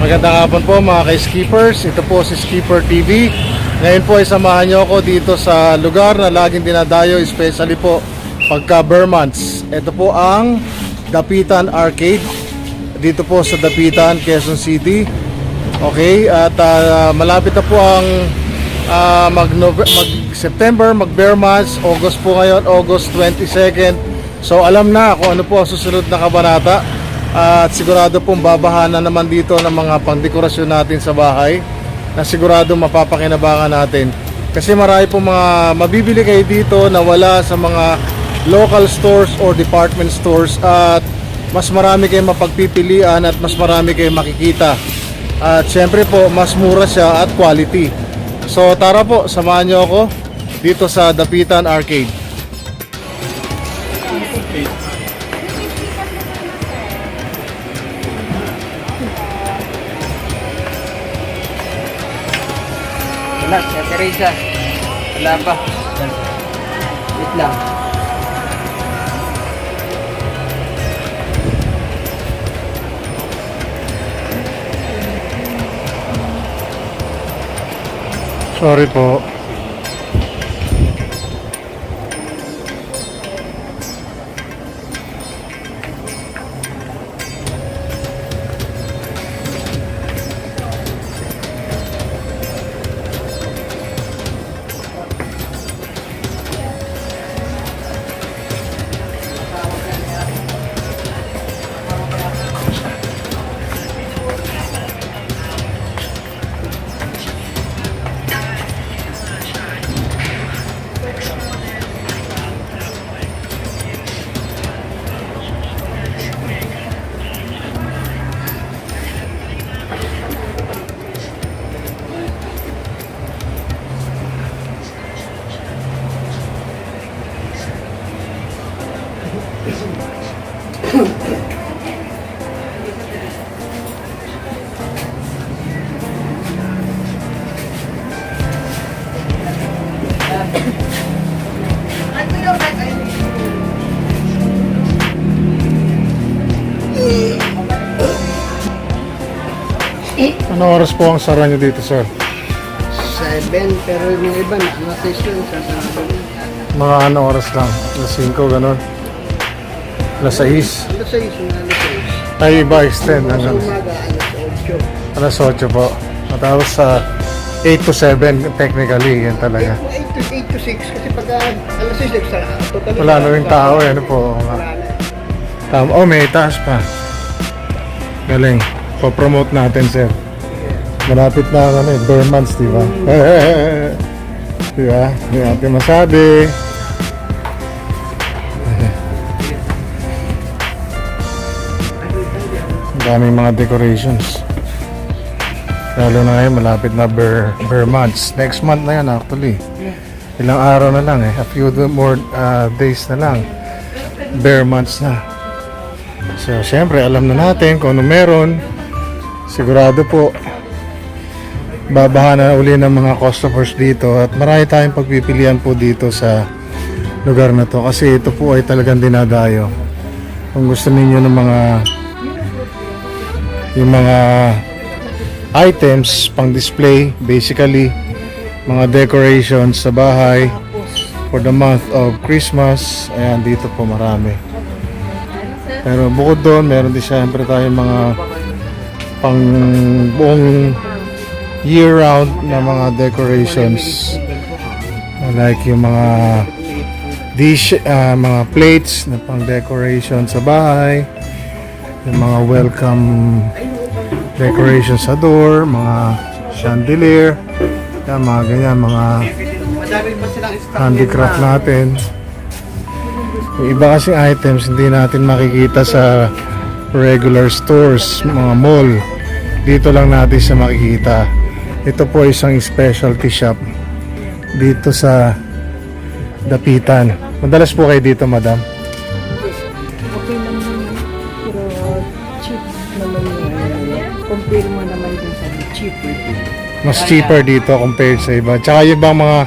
Magandang hapon po mga ka-skippers. Ito po si Skipper TV. Ngayon po ay samahan niyo ako dito sa lugar na laging dinadayo, especially po pagka Burmans. Ito po ang Dapitan Arcade. Dito po sa Dapitan, Quezon City. Okay, at ah, malapit na po ang ah, mag, Nove- mag September, mag Burmans, August po ngayon, August 22nd. So alam na kung ano po ang susunod na kabanata. At sigurado pong babahan na naman dito ng mga pangdekorasyon natin sa bahay na sigurado mapapakinabangan natin. Kasi marami pong mga mabibili kayo dito na wala sa mga local stores or department stores at mas marami kayong mapagpipilian at mas marami kayong makikita. At syempre po, mas mura siya at quality. So tara po, samahan niyo ako dito sa Dapitan Arcade. Wala, Sir Teresa. Wala pa. Wait lang. Sorry po. Ano oras po ang sara niyo dito, sir? Seven, pero yung iba na, yun, sasarado na. Mga ano oras lang? Alas 5, ganun. Alas 6. Alas 6, yung alas 6. Ay, iba extend hanggang umaga, alas 8. alas 8 po. Tapos sa 8 to 7, technically, yan talaga. 8 to, 8 to 6, kasi pag ah, alas 6, nagsara. Wala na rin tao, eh, ano po. Wala na. Tama. Oh, may taas pa. Galing. Pa-promote natin, sir. Malapit na ang ano, eh, bare months, di ba? di ba? Hindi natin masabi. Ang daming mga decorations. Lalo na ngayon, malapit na bare, bare months. Next month na yan, actually. Ilang araw na lang eh. A few more uh, days na lang. Bare months na. So, syempre, alam na natin kung ano meron. Sigurado po, babahan na uli ng mga customers dito at marami tayong pagpipilian po dito sa lugar na to kasi ito po ay talagang dinadayo. Kung gusto ninyo ng mga yung mga items pang display, basically mga decorations sa bahay for the month of Christmas, ayan dito po marami. Pero bukod doon, meron din siyempre tayong mga pang buong year-round na mga decorations. Like yung mga dish, ah, mga plates na pang decoration sa bahay. Yung mga welcome decoration sa door, mga chandelier, yan, mga ganyan, mga handicraft natin. Yung iba kasing items hindi natin makikita sa regular stores, mga mall. Dito lang natin siya makikita. Ito po isang specialty shop dito sa Dapitan. Madalas po kayo dito, madam. Okay lang naman. Pero cheap naman yun. Compare mo naman dun sa cheap. Mas cheaper dito compared sa iba. Tsaka yung ibang mga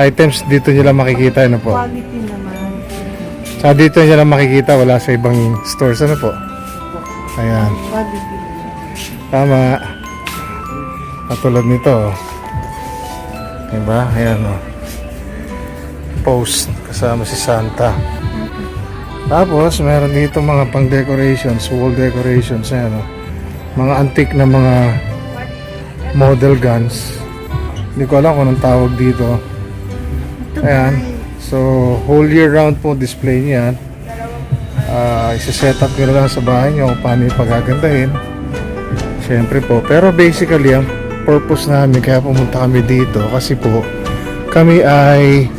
items dito lang makikita. Ano po? Quality naman. Tsaka dito lang makikita. Wala sa ibang stores. Ano po? Ayan. Quality. Tama. Katulad nito. oh. Diba? Ayan o. Post. Kasama si Santa. Tapos, meron dito mga pang decorations, wall decorations. Ayan o. Mga antique na mga model guns. Hindi ko alam kung anong tawag dito. Ayan. So, whole year round po display niyan. Ah, isa-set up nyo lang sa bahay nyo kung paano yung pagagandahin. Siyempre po. Pero basically, ang purpose namin kaya pumunta kami dito kasi po kami ay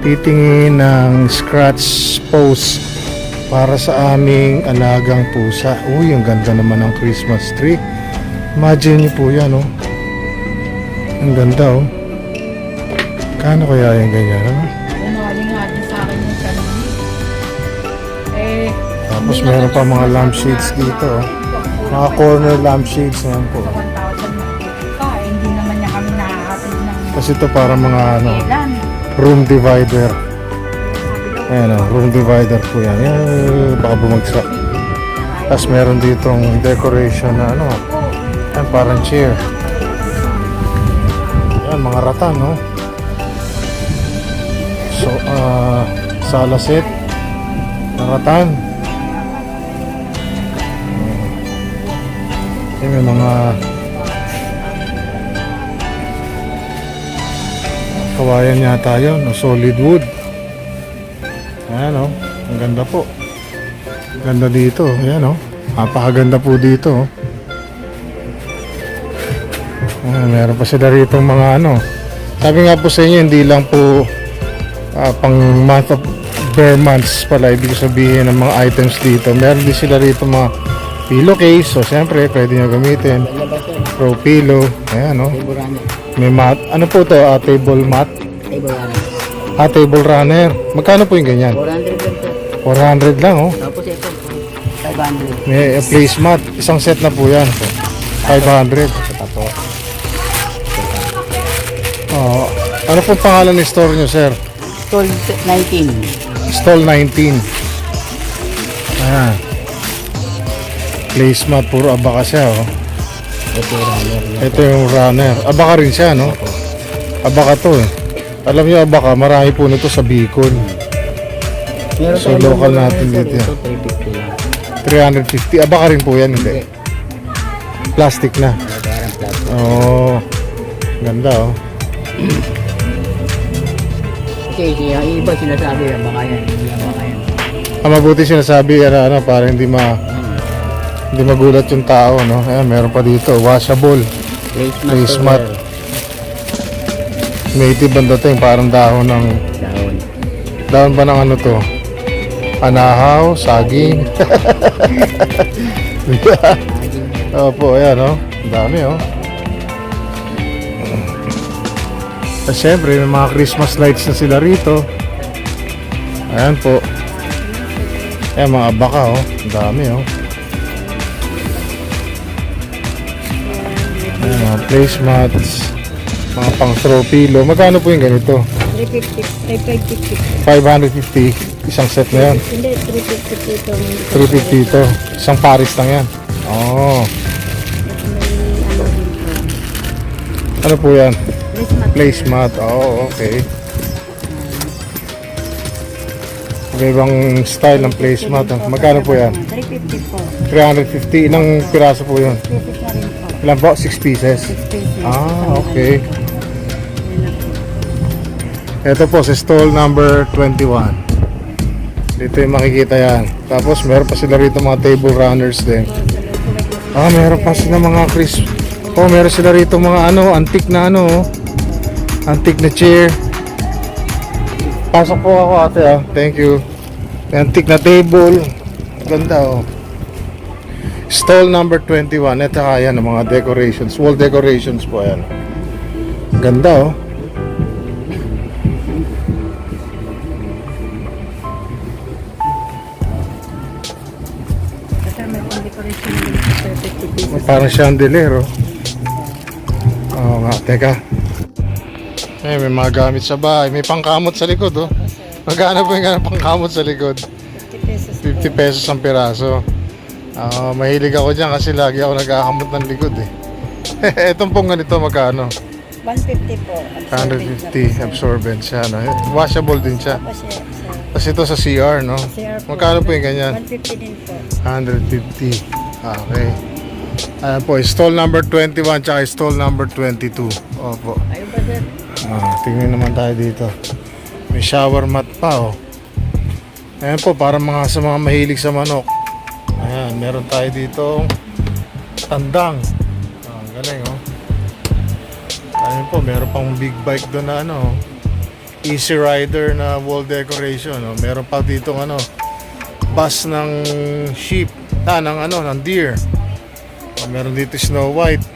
titingin ng scratch post para sa aming alagang pusa. Uy, ang ganda naman ng Christmas tree. Imagine niyo po yan, oh. Ang ganda, oh. Kano kaya yung ganyan, ano? Umaling nga din sa akin yung tanong. Eh, Tapos meron pa mga lampshades dito, oh. Mga corner lampshades na yan po. Kasi ito para mga ano, room divider. Ayan o, room divider po yan. Yan, baka bumagsak. Tapos meron ditong decoration na ano, yan parang chair. Yan, mga ratan, no? So, ah, sala set. ratan. Yan, may mga kawayan yata yun, o solid wood. Ayan o, ang ganda po. Ang ganda dito, ayan o. Napakaganda po dito. oh. Ayan, meron pa sila rito mga ano. Sabi nga po sa inyo, hindi lang po ah, pang month of bare months pala ibig sabihin ng mga items dito. Meron din sila rito mga pillowcase. So, siyempre, pwede nyo gamitin. Pro pillow. Ayan o. May mat. Ano po to? Ah, table mat? Ah, table runner. Magkano po yung ganyan? 400 lang sir. 400 lang oh. Tapos ito, 500. May uh, placemat. Isang set na po yan. So, 500. Ito po. Oo. Ano po pangalan ng store nyo, sir? Stall 19. Stall 19. Ayan. Placemat. Puro abaka siya, oh. Ito runner. Ito yung runner. Abaka rin siya, no? Abaka to, eh. Alam niyo abaka, marami po nito sa Bicol. Meron So, local natin dito Ito 350 lang. 350. Abaka rin po yan, hindi. Plastic na. Oo. Ganda, oh. Kasi yung iba sinasabi, baka yan, hindi baka yan. Ang mabuti sinasabi, ano, ano, para hindi ma hindi magulat yung tao, no? Ayan, meron pa dito, washable. To, sir. Native ang dating, parang dahon ng, Dahon. dahon ba ng ano to? Anahaw, saging. Opo, ayan, no? Ang dami, oh. At syempre, may mga Christmas lights na sila rito. Ayan po. Ayan, mga baka, oh. Ang dami, oh. Ayan, mga placemats. Mga pang throw pillow. Magkano po yung ganito? 350, ay 550. 550. Isang set na yan. Hindi, 350 po ito. 350 ito. Isang paris lang yan. Oh. Ano po. Yan? Placemat. Oh, okay. Iba-ibang style ng placemat. Magkano po yan? 350 po. 350. Ilang piraso po na rin po. Ilan po? 6 pieces. 6 pieces. Ah, okay. Ito po sa stall number 21. Dito yung makikita yan. Tapos meron pa sila rito mga table runners din. Ah, meron pa sila mga Chris. Oh, meron sila rito mga ano, antique na ano. oh. Antique na chair. Pasok po ako ate ah. Thank you. Antique na table. Ganda oh. Stall number 21. Ito kaya ng mga decorations. Wall decorations po yan. Ganda oh. Kasama yung decoration din sa 50 pieces. Parang chandelier oh. Oo nga, teka. Eh, may mga gamit sa bahay. May pangkamot sa likod oh. Magkano po yung ganun pangkamot sa likod? 50 pesos. 50 pesos ang piraso. Ah, mahilig ako dyan kasi lagi ako nagkakamot ng likod eh. Etong pong ganito magkano? 150 po. absorbent na po 150 siya. absorbent siya. No? Washable din siya. Tapos siya Tapos ito sa CR, no? CR po. Magkano po yung ganyan? 150 din po. 150. Ah, Okay. Ayan po, stall number 21 tsaka stall number 22. Opo. Ayaw ba sir? Ah, tingnan naman tayo dito. May shower mat pa, oh. Ayan po, para mga sa mga mahilig sa manok. Ayan, meron tayo dito tandang. Ah, galing, oh. Ayan po, meron pang big bike doon na ano, Easy Rider na wall decoration. Oh. Meron pa dito ano, bus ng sheep, ah, ng ano, ng deer. Oh, meron dito Snow White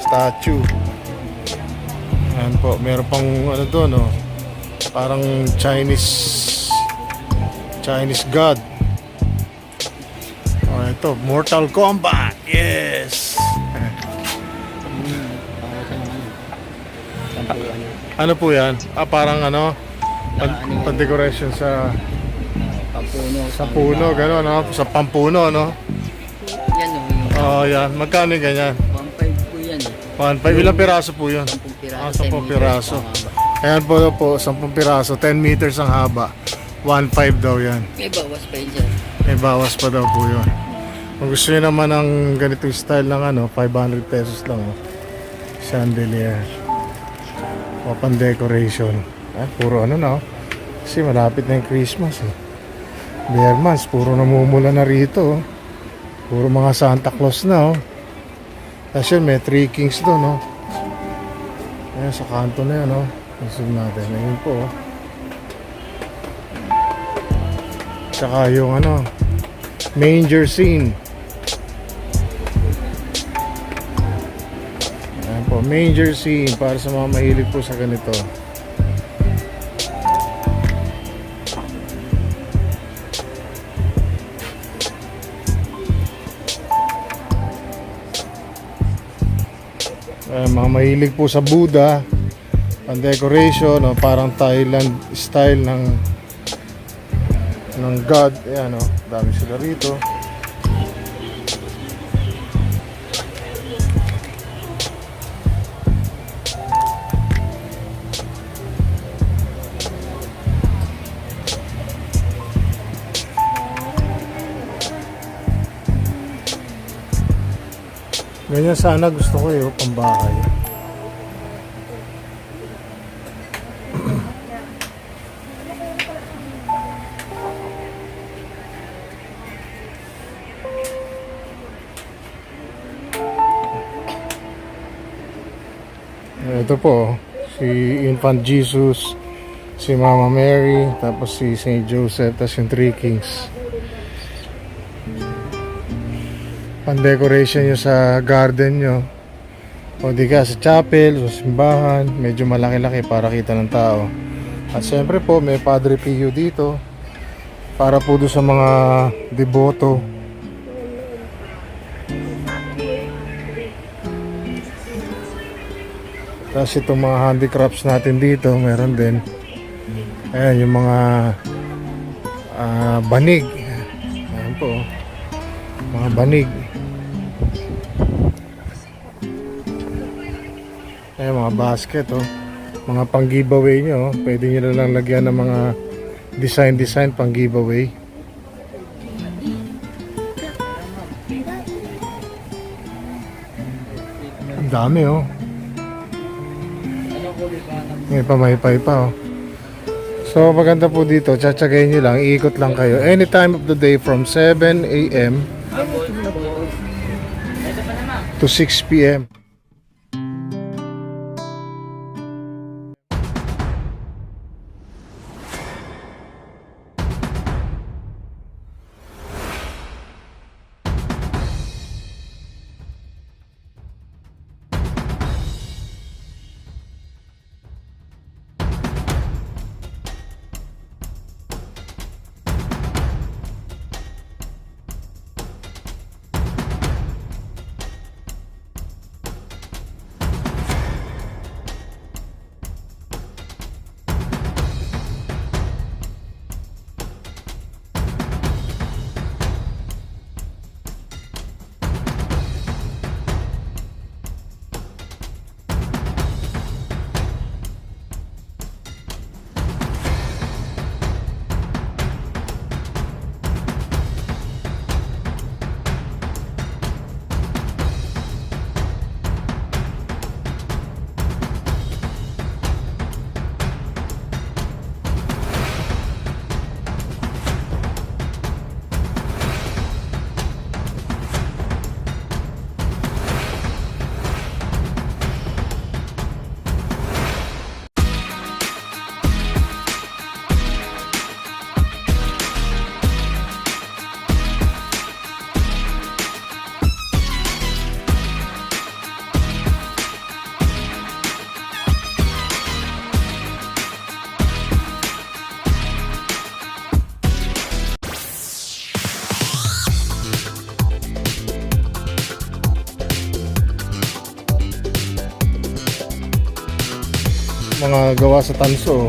statue. Ayan po, meron pang ano doon, no? Parang Chinese Chinese god. Oh, ito, Mortal Kombat. Yes. ano po 'yan? Ah, parang ano? Pan, pan-decoration sa Papuno. sa puno, gano'n, no? Sa pampuno, no? Yan o. Yung Oh, yan. Magkano yung ganyan? 1.5 po yan. 1.5. Ilang piraso po yun? 10 piraso. Ah, 10 10 meters piraso. Ayan po po, 10 piraso, 10 meters ang haba. 1.5 daw yan. May bawas pa yun dyan. May bawas pa daw po yun. Kung gusto nyo naman ng ganitong style ng ano, 500 pesos lang oh. Chandelier. O pan decoration. Ah, puro ano na oh. Kasi malapit na yung Christmas eh. Bare months, puro namumula na rito oh. Puro mga Santa Claus na oh. Tapos yun, may three kings doon oh. Ayan, sa kanto na yun oh. Zoom natin. Ayun po oh. Tsaka yung ano, manger scene. Manger scene para sa mga mahilig po sa ganito. Ayan, mga mahilig po sa Buddha, ang decoration, no, parang Thailand style ng ng God. Ayan o, dami sila rito. Ganyan sana gusto ko eh, oh, pambahay. Ito po, si Infant Jesus, si Mama Mary, tapos si St. Joseph, tapos yung Three Kings. Pan-decoration nyo sa garden nyo. O di ka sa chapel, sa simbahan, medyo malaki-laki para kita ng tao. At syempre po, may Padre Pio dito. Para po doon sa mga deboto. Tapos itong mga handicrafts natin dito, meron din. Ayan, yung mga ah, banig. Ayan po. oh. Mga banig. Ayan, mga basket, oh. Mga pang giveaway nyo, oh. Pwede nyo na lang lagyan ng mga design-design pang giveaway. Ang dami, oh. May pamaypay pa oh. So maganda po dito, tsatsagayin nyo lang, iikot lang kayo. Any time of the day from 7 a.m. to 6 p.m. Mga gawa sa tanso.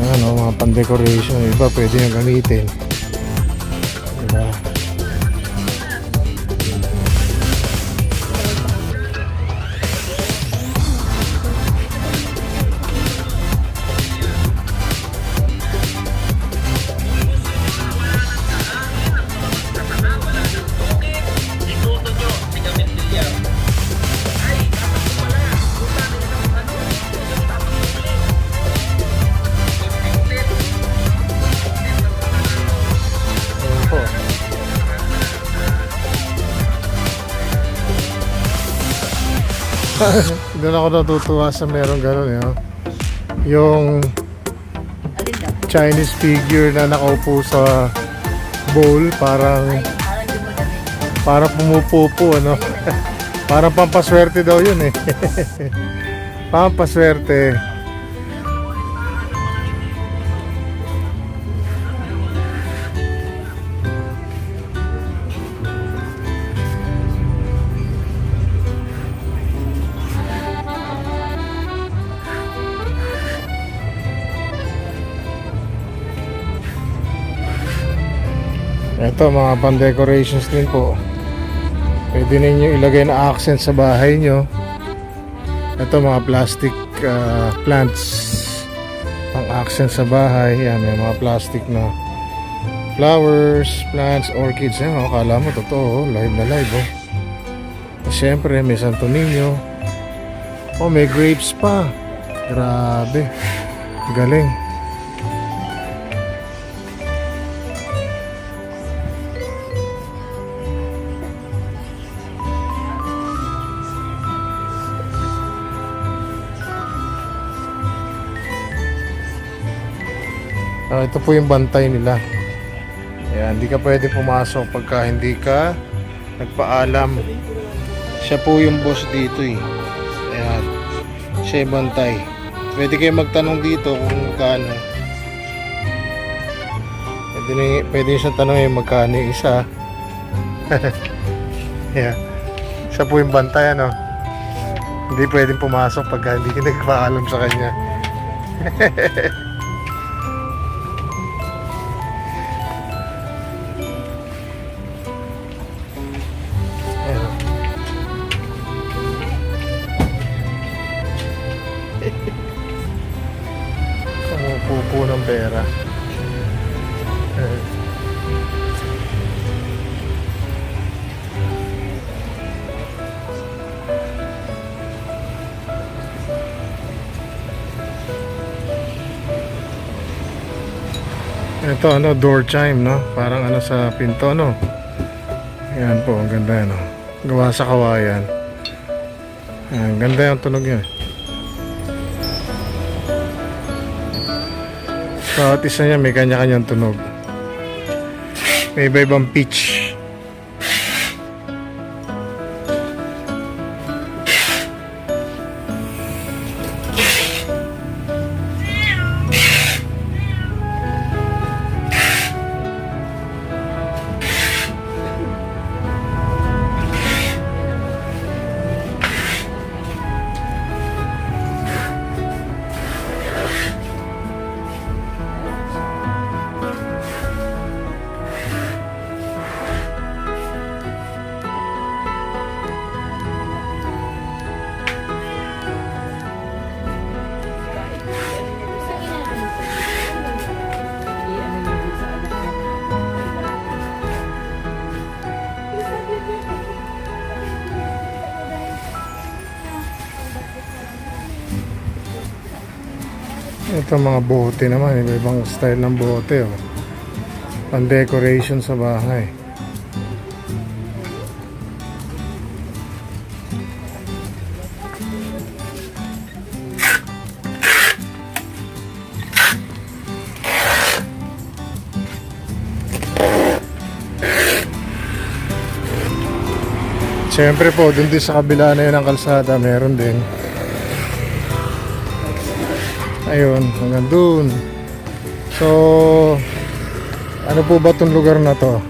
Ano, mga pan-decoration. Iba pwede nyo gamitin. Doon ako natutuwa sa meron gano'n eh. Yung? Chinese figure na nakaupo sa bowl parang parang pumupupo ano. parang pampaswerte daw yun eh. pampaswerte. Ito mga pan-decorations din po. Pwede ninyo ilagay na accent sa bahay nyo. Ito mga plastic ah, plants. Pang accent sa bahay. Yan, may mga plastic na flowers, plants, orchids. Yan, oh, akala mo totoo. oh. Live na live. Oh. Siyempre, may Santo Niño. Oh, may grapes pa. Grabe. Galing. Ah, ito po yung bantay nila. Ayan, hindi ka pwede pumasok pagka hindi ka nagpaalam. Siya po yung boss dito eh. Ayan. Siya yung bantay. Pwede kayo magtanong dito kung magkano. Pwede, na, pwede nyo siyang tanongin magkano yung isa. yeah. Siya po yung bantay ano. Hindi pwedeng pumasok pagka hindi ka nagpaalam sa kanya. pera. Eh. Ito ano, door chime no? Parang ano sa pinto no? Yan po, ang ganda yan no? Gawa sa kawayan. Ang ganda yung tunog yun. Bawat isa niya may kanya-kanyang tunog. May iba-ibang pitch. Ito mga bote naman, iba-ibang style ng bote, oh. Pan-decoration sa bahay. Siyempre po, dun din sa kabila na yun ang kalsada, meron din. Ayun, hanggang dun. So, ano po ba tong lugar na to?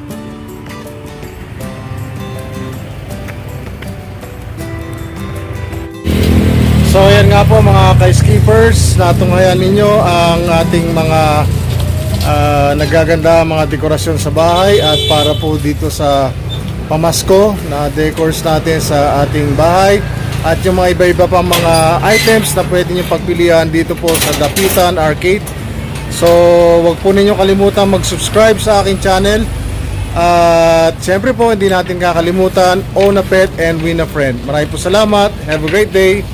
So, ayan nga po mga ka-skippers, natunghayan ninyo ang ating mga ah, nagaganda mga dekorasyon sa bahay at para po dito sa pamasko na decors natin sa ating bahay at yung mga iba-iba pang mga items na pwede nyo pagpilian dito po sa Dapitan Arcade. So, wag po ninyo kalimutan mag-subscribe sa aking channel. At syempre po, hindi natin kakalimutan, own a pet and win a friend. Maraming po salamat. Have a great day.